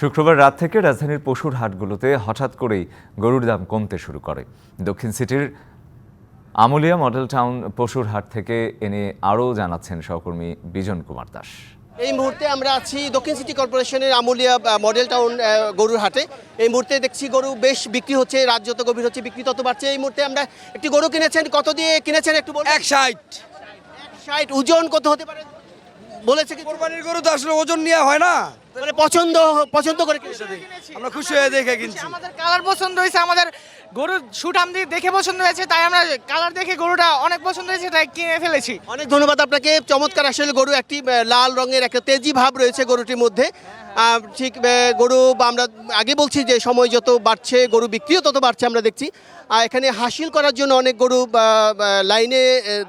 শুক্রবার রাত থেকে রাজধানীর পশুর হাটগুলোতে হঠাৎ করেই গরুর দাম কমতে শুরু করে। দক্ষিণ সিটির আমুলিয়া মডেল টাউন পশুর হাট থেকে এনে আরও জানাচ্ছেন সহকর্মী বিজন কুমার দাস। এই মুহূর্তে আমরা আছি দক্ষিণ সিটি কর্পোরেশনের আমুলিয়া মডেল টাউন গরুর হাটে। এই মুহূর্তে দেখছি গরু বেশ বিক্রি হচ্ছে রাত যত গভীর হচ্ছে বিক্রি তত বাড়ছে। এই মুহূর্তে আমরা একটি গরু কিনেছেন কত দিয়ে কিনেছেন একটু বলুন? এক ষাট। ষাট ওজন কত হতে পারে? বলেছে কি কোরবানির গরু তো আসলে ওজন নিয়ে হয় না। মানে পছন্দ পছন্দ করে কিনেছি? আমরা খুশি হয়ে দেখে কিনছি। আমাদের কালার পছন্দ হয়েছে আমাদের গরুর সুঠাম দিয়ে দেখে পছন্দ হয়েছে, তাই আমরা কালার দেখে গরুটা অনেক পছন্দ হয়েছে, তাই কিনে ফেলেছি। অনেক ধন্যবাদ আপনাকে, চমৎকার আসলে গরু একটি লাল রঙের একটা তেজি ভাব রয়েছে গরুটির মধ্যে। ঠিক গরু আমরা আগে বলছি যে সময় যত বাড়ছে, গরু বিক্রিও তত বাড়ছে আমরা দেখছি। আর এখানে হাসিল করার জন্য অনেক গরু লাইনে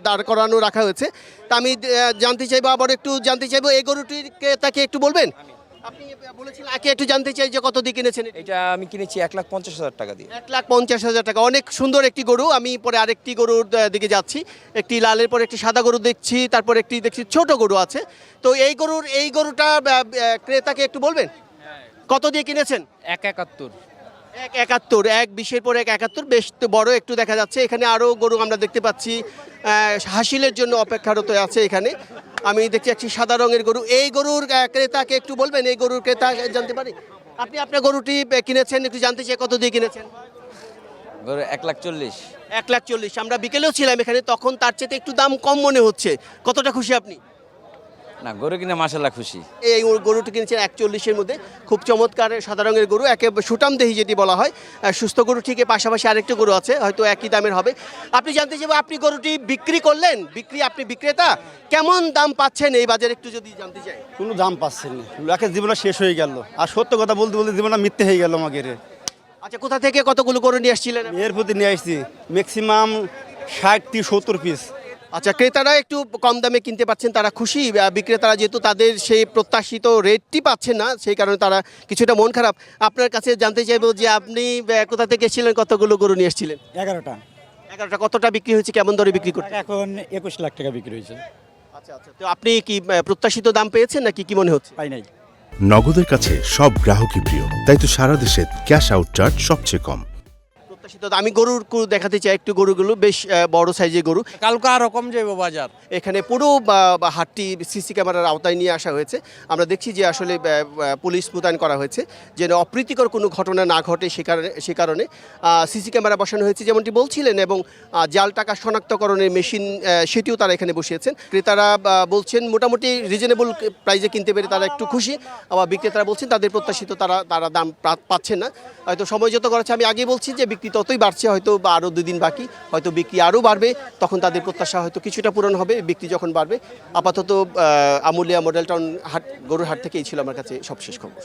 দাঁড় করানো রাখা হয়েছে। তা আমি জানতে চাইব, আবার একটু জানতে চাইব, এই গরুটিকে তাকে একটু বলবেন? আপনি বলেছিলেন আগে একটু জানতে চাই যে কত দিয়ে কিনেছেন এটা? আমি কিনেছি এক লাখ পঞ্চাশ হাজার টাকা দিয়ে। এক লাখ পঞ্চাশ হাজার টাকা। অনেক সুন্দর একটি গরু। আমি পরে আরেকটি গরুর দিকে যাচ্ছি। একটি লালের পরে একটি সাদা গরু দেখছি তারপর একটি দেখছি ছোট গরু আছে। তো এই গরুর এই গরুটা ক্রেতাকে একটু বলবেন? কত দিয়ে কিনেছেন? এক একাত্তর। এক একাত্তর এক বিশের পর এক একাত্তর। বেশ তো বড় একটু দেখা যাচ্ছে। এখানে আরও গরু আমরা দেখতে পাচ্ছি। হাসিলের জন্য অপেক্ষারত আছে এখানে। আমি দেখছি একটি সাদা রঙের গরু। এই গরুর ক্রেতাকে একটু বলবেন এই গরুর ক্রেতা জানতে পারি? আপনি আপনার গরুটি কিনেছেন একটু জানতে চাই কত দিয়ে কিনেছেন? গরু এক লাখ চল্লিশ। এক লাখ চল্লিশ। আমরা বিকেলেও ছিলাম এখানে তখন তার চেয়ে একটু দাম কম মনে হচ্ছে। কতটা খুশি আপনি? না গরু কিনে মাসাল্লাহ খুশি। এই গরুটি কিনেছেন একচল্লিশের মধ্যে। খুব চমৎকার সাদা রঙের গরু একে সুটাম দেহি যেটি বলা হয়। সুস্থ গরু ঠিক পাশাপাশি আরেকটি গরু আছে হয়তো একই দামের হবে। আপনি জানতে চাইব আপনি গরুটি বিক্রি করলেন? বিক্রি আপনি বিক্রেতা? কেমন দাম পাচ্ছেন এই বাজারে একটু যদি জানতে চাই? কোনো দাম পাচ্ছেন না। লোকের জীবনটা শেষ হয়ে গেল। আর সত্য কথা বলতে বলতে জীবনটা মিথ্যে হয়ে গেল আমাকে রে আচ্ছা কোথা থেকে কতগুলো গরু নিয়ে আসছিলেন? এর প্রতি নিয়ে আসছি। ম্যাক্সিমাম ষাট থেকে সত্তর পিস আচ্ছা ক্রেতারা একটু কম দামে কিনতে পাচ্ছেন তারা খুশি বিক্রেতারা যেহেতু তাদের সেই প্রত্যাশিত রেটটি পাচ্ছেন না সেই কারণে তারা কিছুটা মন খারাপ। আপনার কাছে জানতে চাইব যে আপনি কোথা থেকে এসেছিলেন কতগুলো গরু নিয়ে এসেছিলেন? এগারোটা। এগারোটা কতটা বিক্রি হয়েছে কেমন দরে বিক্রি করতে এখন একুশ লাখ টাকা বিক্রি হয়েছে। আচ্ছা আচ্ছা তো আপনি কি প্রত্যাশিত দাম পেয়েছেন নাকি কি মনে হচ্ছে? পাই নাই। নগদের কাছে সব গ্রাহকই প্রিয় তাই তো সারা দেশে ক্যাশ আউট চার্জ সবচেয়ে কম। প্রত্যাশিত। আমি গরুর গরু দেখাতে চাই একটু গরুগুলো বেশ বড় সাইজের গরু। কালকে আরও কম যাইব বাজার। এখানে পুরো হাটটি সিসি ক্যামেরার আওতায় নিয়ে আসা হয়েছে। আমরা দেখছি যে আসলে পুলিশ মোতায়েন করা হয়েছে যেন অপ্রীতিকর কোনো ঘটনা না ঘটে সে কারণে সে কারণে। সিসি ক্যামেরা বসানো হয়েছে যেমনটি বলছিলেন এবং জাল টাকা শনাক্তকরণের মেশিন সেটিও তারা এখানে বসিয়েছেন। ক্রেতারা বলছেন মোটামুটি রিজনেবল প্রাইজে কিনতে পেরে তারা একটু খুশি। আবার বিক্রেতারা বলছেন তাদের প্রত্যাশিত তারা তারা দাম পাচ্ছেন না। হয়তো সময় যত করেছে আমি আগে বলছি যে বিক্রি ততই বাড়ছে হয়তো বা আরও দুদিন বাকি, হয়তো বিক্রি আরও বাড়বে, তখন তাদের প্রত্যাশা হয়তো কিছুটা পূরণ হবে, বিক্রি যখন বাড়বে। আপাতত আমুলিয়া মডেল টাউন হাট, গরুর হাট থেকেই ছিল আমার কাছে সবশেষ খবর।